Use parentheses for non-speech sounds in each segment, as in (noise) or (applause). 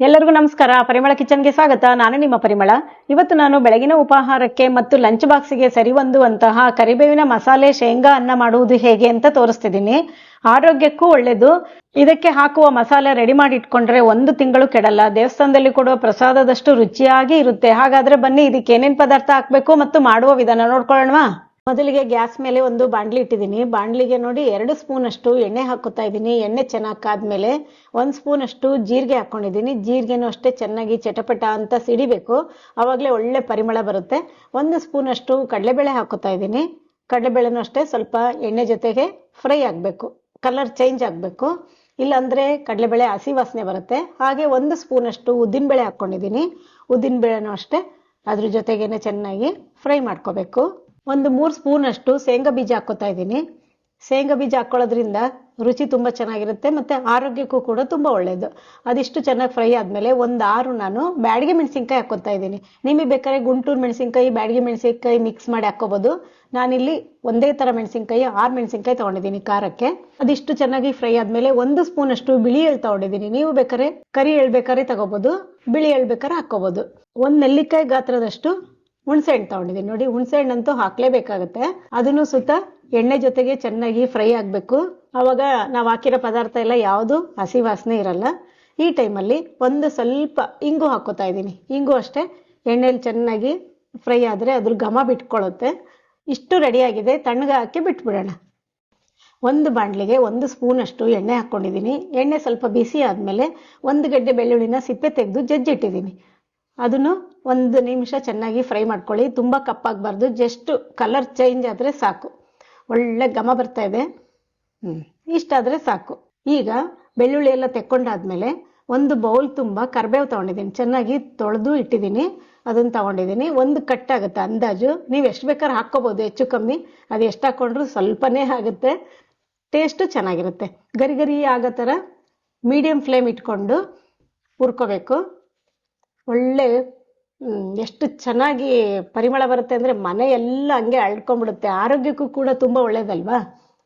ಎಲ್ಲರಿಗೂ ನಮಸ್ಕಾರ. ಪರಿಮಳ ಕಿಚನ್ಗೆ ಸ್ವಾಗತ. ನಾನು ನಿಮ್ಮ ಪರಿಮಳ. ಇವತ್ತು ನಾನು ಬೆಳಗಿನ ಉಪಹಾರಕ್ಕೆ ಮತ್ತು ಲಂಚ್ ಬಾಕ್ಸಿಗೆ ಸರಿಹೊಂದುವಂತಹ ಕರಿಬೇವಿನ ಮಸಾಲೆ, ಶೇಂಗಾ ಅನ್ನ ಮಾಡುವುದು ಹೇಗೆ ಅಂತ ತೋರಿಸ್ತಿದ್ದೀನಿ. ಆರೋಗ್ಯಕ್ಕೂ ಒಳ್ಳೆಯದು ಇದಕ್ಕೆ ಹಾಕುವ ಮಸಾಲೆ ರೆಡಿ ಮಾಡಿ ಇಟ್ಕೊಂಡ್ರೆ ಒಂದು ತಿಂಗಳು ಕೆಡಲ್ಲ. ದೇವಸ್ಥಾನದಲ್ಲಿ ಕೊಡುವ ಪ್ರಸಾದದಷ್ಟು ರುಚಿಯಾಗಿ ಇರುತ್ತೆ. ಹಾಗಾದ್ರೆ ಬನ್ನಿ, ಇದಕ್ಕೆ ಏನೇನು ಪದಾರ್ಥ ಹಾಕಬೇಕು ಮತ್ತು ಮಾಡುವ ವಿಧಾನ ನೋಡ್ಕೊಳ್ಳೋಣವಾ? ಮೊದಲಿಗೆ ಗ್ಯಾಸ್ ಮೇಲೆ ಒಂದು ಬಾಂಡ್ಲಿ ಇಟ್ಟಿದ್ದೀನಿ. ಬಾಂಡ್ಲಿಗೆ ನೋಡಿ ಎರಡು ಸ್ಪೂನ್ ಅಷ್ಟು ಎಣ್ಣೆ ಹಾಕುತ್ತಾ ಇದ್ದೀನಿ. ಎಣ್ಣೆ ಚೆನ್ನಾಗಿ ಕಾದ್ಮೇಲೆ ಒಂದು ಸ್ಪೂನ್ ಅಷ್ಟು ಜೀರಿಗೆ ಹಾಕೊಂಡಿದ್ದೀನಿ. ಜೀರಿಗೆನೂ ಅಷ್ಟೇ ಚೆನ್ನಾಗಿ ಚಟಪಟ ಅಂತ ಸಿಡಿಬೇಕು. ಆವಾಗಲೇ ಒಳ್ಳೆ ಪರಿಮಳ ಬರುತ್ತೆ. ಒಂದು ಸ್ಪೂನ್ ಅಷ್ಟು ಕಡಲೆಬೇಳೆ ಹಾಕೋತಾ ಇದ್ದೀನಿ. ಕಡಲೆಬೇಳೆನೂ ಅಷ್ಟೇ ಸ್ವಲ್ಪ ಎಣ್ಣೆ ಜೊತೆಗೆ ಫ್ರೈ ಆಗಬೇಕು. ಕಲರ್ ಚೇಂಜ್ ಆಗಬೇಕು. ಇಲ್ಲಾಂದರೆ ಕಡಲೆಬೇಳೆ ಹಸಿ ವಾಸನೆ ಬರುತ್ತೆ. ಹಾಗೆ ಒಂದು ಸ್ಪೂನ್ ಅಷ್ಟು ಉದ್ದಿನಬೇಳೆ ಹಾಕ್ಕೊಂಡಿದ್ದೀನಿ ಉದ್ದಿನಬೇಳೆನೂ ಅಷ್ಟೇ. ಅದ್ರ ಜೊತೆಗೇನೆ ಚೆನ್ನಾಗಿ ಫ್ರೈ ಮಾಡ್ಕೋಬೇಕು. ಒಂದು ಮೂರು ಸ್ಪೂನ್ ಅಷ್ಟು ಶೇಂಗಾ ಬೀಜ ಹಾಕೋತಾ ಇದ್ದೀನಿ. ಶೇಂಗಾ ಬೀಜ ಹಾಕೊಳ್ಳೋದ್ರಿಂದ ರುಚಿ ತುಂಬ ಚೆನ್ನಾಗಿರುತ್ತೆ ಮತ್ತು ಆರೋಗ್ಯಕ್ಕೂ ಕೂಡ ತುಂಬ ಒಳ್ಳೆಯದು ಅದಿಷ್ಟು ಚೆನ್ನಾಗಿ ಫ್ರೈ ಆದಮೇಲೆ ಒಂದು ಆರು ನಾನು ಬ್ಯಾಡಿಗೆ ಮೆಣಸಿನ್ಕಾಯಿ ಹಾಕೋತಾ ಇದ್ದೀನಿ. ನಿಮಗೆ ಬೇಕಾದ್ರೆ ಗುಂಟೂರು ಮೆಣಸಿನ್ಕಾಯಿ, ಬ್ಯಾಡಿಗೆ ಮೆಣಸಿನ್ಕಾಯಿ ಮಿಕ್ಸ್ ಮಾಡಿ ಹಾಕೋಬಹುದು ನಾನಿಲ್ಲಿ ಒಂದೇ ಥರ ಮೆಣಸಿನ್ಕಾಯಿ, ಆರು ಮೆಣಸಿನ್ಕಾಯಿ ತಗೊಂಡಿದ್ದೀನಿ ಖಾರಕ್ಕೆ. ಅದಿಷ್ಟು ಚೆನ್ನಾಗಿ ಫ್ರೈ ಆದಮೇಲೆ ಒಂದು ಸ್ಪೂನ್ ಅಷ್ಟು ಬಿಳಿ ಎಳ್ಳು ತೊಗೊಂಡಿದ್ದೀನಿ. ನೀವು ಬೇಕಾದ್ರೆ ಕರಿ ಎಳ್ಬೇಕಾದ್ರೆ ತಗೋಬಹುದು ತಗೋಬೋದು, ಬಿಳಿ ಎಳ್ಬೇಕಾದ್ರೆ ಹಾಕೋಬಹುದು ಒಂದು ನೆಲ್ಲಿಕಾಯಿ ಗಾತ್ರದಷ್ಟು ಹುಣಸೆ ಹಣ್ಣು ತಗೊಂಡಿದ್ದೀನಿ ನೋಡಿ ಹುಣಸೆ ಹಣ್ಣಂತೂ ಹಾಕ್ಲೇಬೇಕಾಗತ್ತೆ. ಅದನ್ನು ಸುತ್ತ ಎಣ್ಣೆ ಜೊತೆಗೆ ಚೆನ್ನಾಗಿ ಫ್ರೈ ಆಗಬೇಕು. ಅವಾಗ ನಾವು ಹಾಕಿರೋ ಪದಾರ್ಥ ಎಲ್ಲ ಯಾವುದು ಹಸಿ ವಾಸನೆ ಇರಲ್ಲ. ಈ ಟೈಮಲ್ಲಿ ಒಂದು ಸ್ವಲ್ಪ ಇಂಗು ಹಾಕೋತಾ ಇದ್ದೀನಿ. ಇಂಗು ಅಷ್ಟೇ. ಎಣ್ಣೆಲಿ ಚೆನ್ನಾಗಿ ಫ್ರೈ ಆದರೆ ಅದ್ರ ಘಮ ಬಿಟ್ಕೊಳ್ಳುತ್ತೆ ಇಷ್ಟು ರೆಡಿಯಾಗಿದೆ ತಣ್ಣಗೆ ಹಾಕಿ ಬಿಟ್ಬಿಡೋಣ. ಒಂದು ಬಾಣಲಿಗೆ ಒಂದು ಸ್ಪೂನ್ ಅಷ್ಟು ಎಣ್ಣೆ ಹಾಕ್ಕೊಂಡಿದ್ದೀನಿ ಎಣ್ಣೆ ಸ್ವಲ್ಪ ಬಿಸಿ ಆದಮೇಲೆ ಒಂದು ಗಡ್ಡೆ ಬೆಳ್ಳುಳ್ಳಿನ ಸಿಪ್ಪೆ ತೆಗೆದು ಜಜ್ಜಿಟ್ಟಿದ್ದೀನಿ. ಅದನ್ನು ಒಂದು ನಿಮಿಷ ಚೆನ್ನಾಗಿ ಫ್ರೈ ಮಾಡ್ಕೊಳ್ಳಿ. ತುಂಬ ಕಪ್ಪಾಗಬಾರ್ದು. ಜಸ್ಟ್ ಕಲರ್ ಚೇಂಜ್ ಆದರೆ ಸಾಕು. ಒಳ್ಳೆ ಘಮ ಬರ್ತಾ ಇದೆ. ಹ್ಞೂ ಇಷ್ಟಾದರೆ ಸಾಕು. ಈಗ ಬೆಳ್ಳುಳ್ಳಿ ಎಲ್ಲ ತೆಕ್ಕೊಂಡಾದ್ಮೇಲೆ ಒಂದು ಬೌಲ್ ತುಂಬ ಕರ್ಬೇವು ತೊಗೊಂಡಿದ್ದೀನಿ. ಚೆನ್ನಾಗಿ ತೊಳೆದು ಇಟ್ಟಿದ್ದೀನಿ. ಅದನ್ನು ತೊಗೊಂಡಿದ್ದೀನಿ. ಒಂದು ಕಟ್ಟಾಗುತ್ತೆ ಅಂದಾಜು. ನೀವು ಎಷ್ಟು ಬೇಕಾದ್ರೆ ಹಾಕ್ಕೋಬೋದು. ಹೆಚ್ಚು ಕಮ್ಮಿ. ಅದು ಎಷ್ಟು ಹಾಕ್ಕೊಂಡ್ರು ಸ್ವಲ್ಪನೇ ಆಗುತ್ತೆ. ಟೇಸ್ಟು ಚೆನ್ನಾಗಿರುತ್ತೆ. ಗರಿ ಗರಿ ಆಗೋ ಥರ ಮೀಡಿಯಮ್ ಫ್ಲೇಮ್ ಇಟ್ಕೊಂಡು ಹುರ್ಕೋಬೇಕು. ಒಳ್ಳೆ ಎಷ್ಟು ಚೆನ್ನಾಗಿ ಪರಿಮಳ ಬರುತ್ತೆ ಅಂದರೆ ಮನೆ ಎಲ್ಲ ಹಂಗೆ ಅಳ್ಕೊಂಡ್ಬಿಡುತ್ತೆ. ಆರೋಗ್ಯಕ್ಕೂ ಕೂಡ ತುಂಬ ಒಳ್ಳೇದಲ್ವಾ?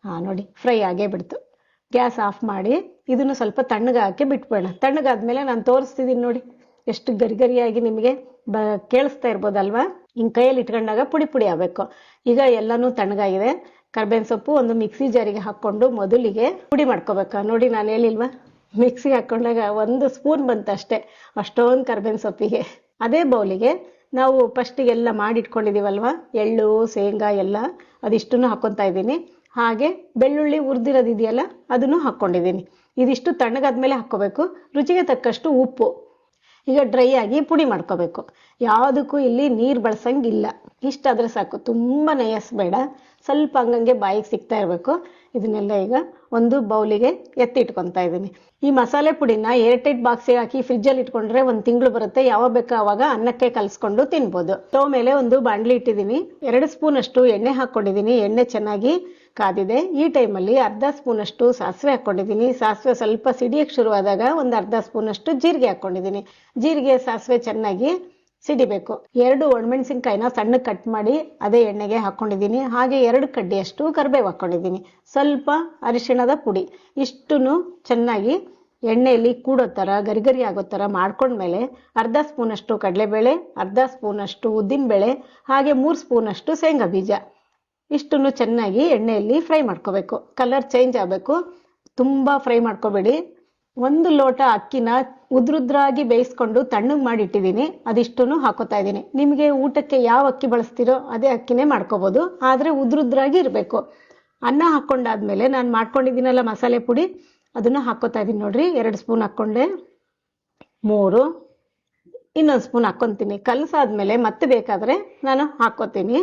ಹಾಂ, ನೋಡಿ, ಫ್ರೈ ಆಗೇ ಬಿಡ್ತು. ಗ್ಯಾಸ್ ಆಫ್ ಮಾಡಿ ಇದನ್ನು ಸ್ವಲ್ಪ ತಣ್ಣಗೆ ಹಾಕಿ ಬಿಟ್ಬೇಡ ತಣ್ಣಗಾದ್ಮೇಲೆ ನಾನು ತೋರಿಸ್ತಿದ್ದೀನಿ ನೋಡಿ, ಎಷ್ಟು ಗರಿ ಗರಿಯಾಗಿ ನಿಮಗೆ ಬ, ಕೇಳಿಸ್ತಾ ಇರ್ಬೋದಲ್ವಾ? ಹಿಂಗೆ ಕೈಯಲ್ಲಿ ಇಟ್ಕೊಂಡಾಗ ಪುಡಿ ಪುಡಿ ಆಗಬೇಕು. ಈಗ ಎಲ್ಲನೂ ತಣ್ಣಗಾಗಿದೆ. ಕರ್ಬೇವಿನ ಸೊಪ್ಪು ಒಂದು ಮಿಕ್ಸಿ ಜಾರಿಗೆ ಹಾಕ್ಕೊಂಡು ಮೊದಲಿಗೆ ಪುಡಿ ಮಾಡ್ಕೋಬೇಕಾ? ನೋಡಿ, ನಾನು ಹೇಳಿಲ್ವಾ? ಮಿಕ್ಸಿಗೆ ಹಾಕೊಂಡಾಗ ಒಂದು ಸ್ಪೂನ್ ಬಂತು ಅಷ್ಟೇ. ಅಷ್ಟೊಂದು ಕರ್ಬೇವಿನ ಸೊಪ್ಪಿಗೆ. ಅದೇ ಬೌಲಿಗೆ ನಾವು ಫಸ್ಟಿಗೆ ಎಲ್ಲ ಮಾಡಿಟ್ಕೊಂಡಿದ್ದೀವಲ್ವ ಎಳ್ಳು, ಶೇಂಗಾ ಎಲ್ಲ ಅದಿಷ್ಟನ್ನು ಹಾಕ್ಕೊತಾ ಇದ್ದೀನಿ. ಹಾಗೆ ಬೆಳ್ಳುಳ್ಳಿ ಹುರಿದಿರೋದಿದೆಯಲ್ಲ, ಅದನ್ನು ಹಾಕ್ಕೊಂಡಿದ್ದೀನಿ ಇದಿಷ್ಟು ತಣ್ಣಗಾದ್ಮೇಲೆ ಹಾಕ್ಕೋಬೇಕು. ರುಚಿಗೆ ತಕ್ಕಷ್ಟು ಉಪ್ಪು. ಈಗ ಡ್ರೈ ಆಗಿ ಪುಡಿ ಮಾಡ್ಕೋಬೇಕು. ಯಾವುದಕ್ಕೂ ಇಲ್ಲಿ ನೀರು ಬಳಸಂಗಿಲ್ಲ. ಇಷ್ಟಾದರೆ ಸಾಕು. ತುಂಬ ನಯಸ್ಬೇಡ ಸ್ವಲ್ಪ ಹಂಗಂಗೆ ಬಾಯಿಗೆ ಸಿಗ್ತಾ ಇರಬೇಕು. ಇದನ್ನೆಲ್ಲ ಈಗ ಒಂದು ಬೌಲಿಗೆ ಎತ್ತಿಟ್ಕೊಂತಾ ಇದ್ದೀನಿ. ಈ ಮಸಾಲೆ ಪುಡಿನ ಏರ್ಟೈಟ್ ಬಾಕ್ಸಿಗೆ ಹಾಕಿ ಫ್ರಿಜ್ಜಲ್ಲಿ ಇಟ್ಕೊಂಡ್ರೆ ಒಂದು ತಿಂಗಳು ಬರುತ್ತೆ. ಯಾವಾಗ ಬೇಕೋ ಆವಾಗ ಅನ್ನಕ್ಕೆ ಕಲಿಸ್ಕೊಂಡು ತಿನ್ಬೋದು. ಸ್ಟವ್ ಮೇಲೆ ಒಂದು ಬಾಂಡ್ಲಿ ಇಟ್ಟಿದ್ದೀನಿ. ಎರಡು ಸ್ಪೂನ್ ಅಷ್ಟು ಎಣ್ಣೆ ಹಾಕ್ಕೊಂಡಿದ್ದೀನಿ. ಎಣ್ಣೆ ಚೆನ್ನಾಗಿ ಕಾದಿದೆ. ಈ ಟೈಮಲ್ಲಿ ಅರ್ಧ ಸ್ಪೂನ್ ಅಷ್ಟು ಸಾಸಿವೆ ಹಾಕ್ಕೊಂಡಿದ್ದೀನಿ. ಸಾಸಿವೆ ಸ್ವಲ್ಪ ಸಿಡಿಯಕ್ಕೆ ಶುರುವಾದಾಗ ಒಂದು ಅರ್ಧ ಸ್ಪೂನ್ ಅಷ್ಟು ಜೀರಿಗೆ ಹಾಕ್ಕೊಂಡಿದ್ದೀನಿ. ಜೀರಿಗೆ, ಸಾಸಿವೆ ಚೆನ್ನಾಗಿ ಸಿಡಿಬೇಕು ಎರಡು ಒಣಮೆಣಸಿನ್ಕಾಯಿನ ಸಣ್ಣ ಕಟ್ ಮಾಡಿ ಅದೇ ಎಣ್ಣೆಗೆ ಹಾಕೊಂಡಿದ್ದೀನಿ. ಹಾಗೆ ಎರಡು ಕಡ್ಡಿಯಷ್ಟು ಕರಿಬೇವು ಹಾಕ್ಕೊಂಡಿದ್ದೀನಿ ಸ್ವಲ್ಪ ಅರಿಶಿಣದ ಪುಡಿ. ಇಷ್ಟನ್ನು ಚೆನ್ನಾಗಿ ಎಣ್ಣೆಯಲ್ಲಿ ಕೂಡೋ ಥರ ಗರಿಗರಿ ಆಗೋ ಥರ ಮಾಡ್ಕೊಂಡ್ಮೇಲೆ ಅರ್ಧ ಸ್ಪೂನಷ್ಟು ಕಡಲೆಬೇಳೆ, ಅರ್ಧ ಸ್ಪೂನಷ್ಟು ಉದ್ದಿನಬೇಳೆ, ಹಾಗೆ ಮೂರು ಸ್ಪೂನಷ್ಟು ಶೇಂಗಾ ಬೀಜ. ಇಷ್ಟನ್ನು ಚೆನ್ನಾಗಿ ಎಣ್ಣೆಯಲ್ಲಿ ಫ್ರೈ ಮಾಡ್ಕೋಬೇಕು. ಕಲರ್ ಚೇಂಜ್ ಆಗಬೇಕು. ತುಂಬ ಫ್ರೈ ಮಾಡ್ಕೋಬೇಡಿ. ಒಂದು ಲೋಟ ಅಕ್ಕಿನ ಉದ್ರುದ್ರಾಗಿ ಬೇಯಿಸ್ಕೊಂಡು ತಣ್ಣಗೆ ಮಾಡಿ ಇಟ್ಟಿದ್ದೀನಿ ಅದಿಷ್ಟನ್ನು ಹಾಕೋತಾ ಇದ್ದೀನಿ. ನಿಮಗೆ ಊಟಕ್ಕೆ ಯಾವ ಅಕ್ಕಿ ಬಳಸ್ತೀರೋ ಅದೇ ಅಕ್ಕಿನೇ ಮಾಡ್ಕೋಬೋದು. ಆದರೆ ಉದ್ರುದ್ರಾಗಿ ಇರಬೇಕು. ಅನ್ನ ಹಾಕ್ಕೊಂಡಾದ್ಮೇಲೆ ನಾನು ಮಾಡ್ಕೊಂಡಿದ್ದೀನಲ್ಲ ಮಸಾಲೆ ಪುಡಿ, ಅದನ್ನು ಹಾಕೋತಾ ಇದ್ದೀನಿ ನೋಡ್ರಿ. ಎರಡು ಸ್ಪೂನ್ ಹಾಕ್ಕೊಂಡೆ. ಮೂರು. ಇನ್ನೊಂದು ಸ್ಪೂನ್ ಹಾಕ್ಕೊತೀನಿ ಕಲಸಾದ್ಮೇಲೆ ಮತ್ತೆ ಬೇಕಾದರೆ ನಾನು ಹಾಕೋತೀನಿ.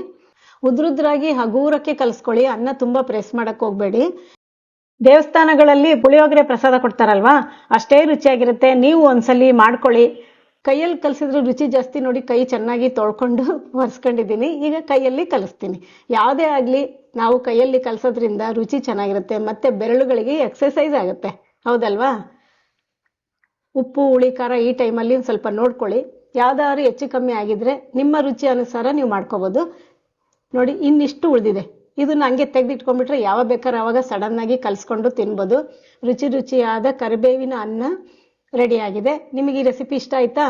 ಉದ್ರುದ್ರಾಗಿ ಹಗೂರಕ್ಕೆ ಕಲಿಸ್ಕೊಳ್ಳಿ. ಅನ್ನ ತುಂಬ ಪ್ರೆಸ್ ಮಾಡಕ್ ಹೋಗಬೇಡಿ. ದೇವಸ್ಥಾನಗಳಲ್ಲಿ ಪುಳಿಯೋಗರೆ ಪ್ರಸಾದ ಕೊಡ್ತಾರಲ್ವಾ? ಅಷ್ಟೇ ರುಚಿಯಾಗಿರುತ್ತೆ. ನೀವು ಒಂದ್ಸಲಿ ಮಾಡ್ಕೊಳ್ಳಿ. ಕೈಯಲ್ಲಿ ಕಲಸಿದ್ರೆ ರುಚಿ ಜಾಸ್ತಿ ನೋಡಿ ಕೈ ಚೆನ್ನಾಗಿ ತೊಳ್ಕೊಂಡು (laughs) ಒರೆಸ್ಕೊಂಡಿದ್ದೀನಿ. ಈಗ ಕೈಯಲ್ಲಿ ಕಲಿಸ್ತೀನಿ. ಯಾವುದೇ ಆಗಲಿ ನಾವು ಕೈಯಲ್ಲಿ ಕಲಸೋದ್ರಿಂದ ರುಚಿ ಚೆನ್ನಾಗಿರುತ್ತೆ. ಮತ್ತು ಬೆರಳುಗಳಿಗೆ ಎಕ್ಸಸೈಸ್ ಆಗುತ್ತೆ. ಹೌದಲ್ವಾ? ಉಪ್ಪು, ಹುಳಿ, ಖಾರ ಈ ಟೈಮಲ್ಲಿ ಒಂದು ಸ್ವಲ್ಪ ನೋಡ್ಕೊಳ್ಳಿ. ಯಾವ್ದಾದ್ರು ಹೆಚ್ಚು ಕಮ್ಮಿ ಆಗಿದ್ರೆ ನಿಮ್ಮ ರುಚಿ ಅನುಸಾರ ನೀವು ಮಾಡ್ಕೋಬೋದು. ನೋಡಿ, ಇನ್ನಿಷ್ಟು ಉಳಿದಿದೆ. ಇದನ್ನ ಹಂಗೆ ತೆಗೆದಿಟ್ಕೊಂಡ್ಬಿಟ್ರೆ ಯಾವ ಬೇಕಾದ್ರೆ ಅವಾಗ ಸಡನ್ ಆಗಿ ಕಲಿಸ್ಕೊಂಡು ತಿನ್ಬೋದು. ರುಚಿ ರುಚಿಯಾದ ಕರಿಬೇವಿನ ಅನ್ನ ರೆಡಿ ಆಗಿದೆ. ನಿಮಗೆ ಈ ರೆಸಿಪಿ ಇಷ್ಟ ಆಯ್ತಾ?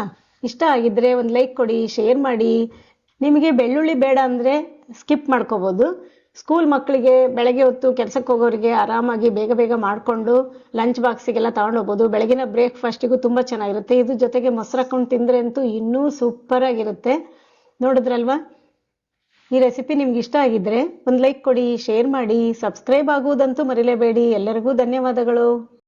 ಇಷ್ಟ ಆಗಿದ್ರೆ ಒಂದು ಲೈಕ್ ಕೊಡಿ ಶೇರ್ ಮಾಡಿ. ನಿಮಗೆ ಬೆಳ್ಳುಳ್ಳಿ ಬೇಡ ಅಂದರೆ ಸ್ಕಿಪ್ ಮಾಡ್ಕೋಬೋದು. ಸ್ಕೂಲ್ ಮಕ್ಕಳಿಗೆ ಬೆಳಗ್ಗೆ ಹೊತ್ತು ಕೆಲಸಕ್ಕೆ ಹೋಗೋರಿಗೆ ಆರಾಮಾಗಿ ಬೇಗ ಬೇಗ ಮಾಡಿಕೊಂಡು ಲಂಚ್ ಬಾಕ್ಸಿಗೆಲ್ಲ ತಗೊಂಡು ಹೋಗ್ಬೋದು ಬೆಳಗಿನ ಬ್ರೇಕ್ಫಾಸ್ಟಿಗೂ ತುಂಬ ಚೆನ್ನಾಗಿರುತ್ತೆ. ಇದು ಜೊತೆಗೆ ಮೊಸರು ಹಾಕೊಂಡು ತಿಂದರೆ ಅಂತೂ ಇನ್ನೂ ಸೂಪರಾಗಿರುತ್ತೆ ನೋಡಿದ್ರಲ್ವಾ? ಈ ರೆಸಿಪಿ ನಿಮ್ಗೆ ಇಷ್ಟ ಆಗಿದ್ರೆ ಒಂದು ಲೈಕ್ ಕೊಡಿ ಶೇರ್ ಮಾಡಿ ಸಬ್ಸ್ಕ್ರೈಬ್ ಆಗುವುದಂತೂ ಮರಿಲೇಬೇಡಿ. ಎಲ್ಲರಿಗೂ ಧನ್ಯವಾದಗಳು.